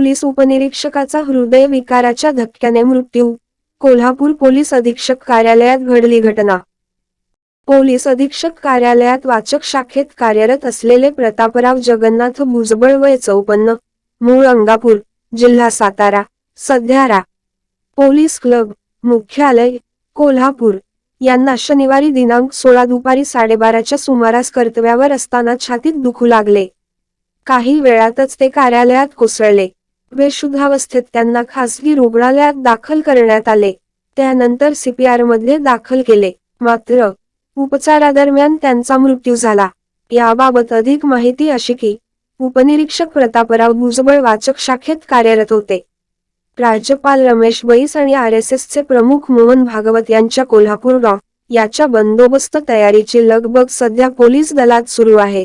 Police उपनिरीक्षकाचा हृदय विकाराच्या धक्क्याने मृत्यू. कोल्हापूर पोलीस अधीक्षक कार्यालयात घडली घटना. पोलीस अधीक्षक कार्यालयात वाचक शाखेत कार्यरत असलेले प्रतापराव जगन्नाथ भुजबळ वय चौपन्न मूळ अंगापूर जिल्हा सातारा सध्यारा पोलीस क्लब मुख्यालय कोल्हापूर. यांना शनिवारी दिनांक सोळा दुपारी साडेबाराच्या सुमारास कर्तव्यावर असताना छातीत दुखू लागले. काही वेळातच ते कार्यालयात कोसळले. बेशुद्धावस्थेत त्यांना खासगी रुग्णालयात दाखल करण्यात आले. त्यानंतर सीपीआरमध्ये दाखल केले. मात्र उपचारादरम्यान त्यांचा मृत्यू झाला. याबाबत अधिक माहिती अशी की उपनिरीक्षक प्रतापराव भुजबळ वाचक शाखेत कार्यरत होते. राज्यपाल रमेश बैस आणि आर एस एसचे प्रमुख मोहन भागवत यांच्या कोल्हापूर डॉ याच्या बंदोबस्त तयारीची लगबग सध्या पोलीस दलात सुरू आहे.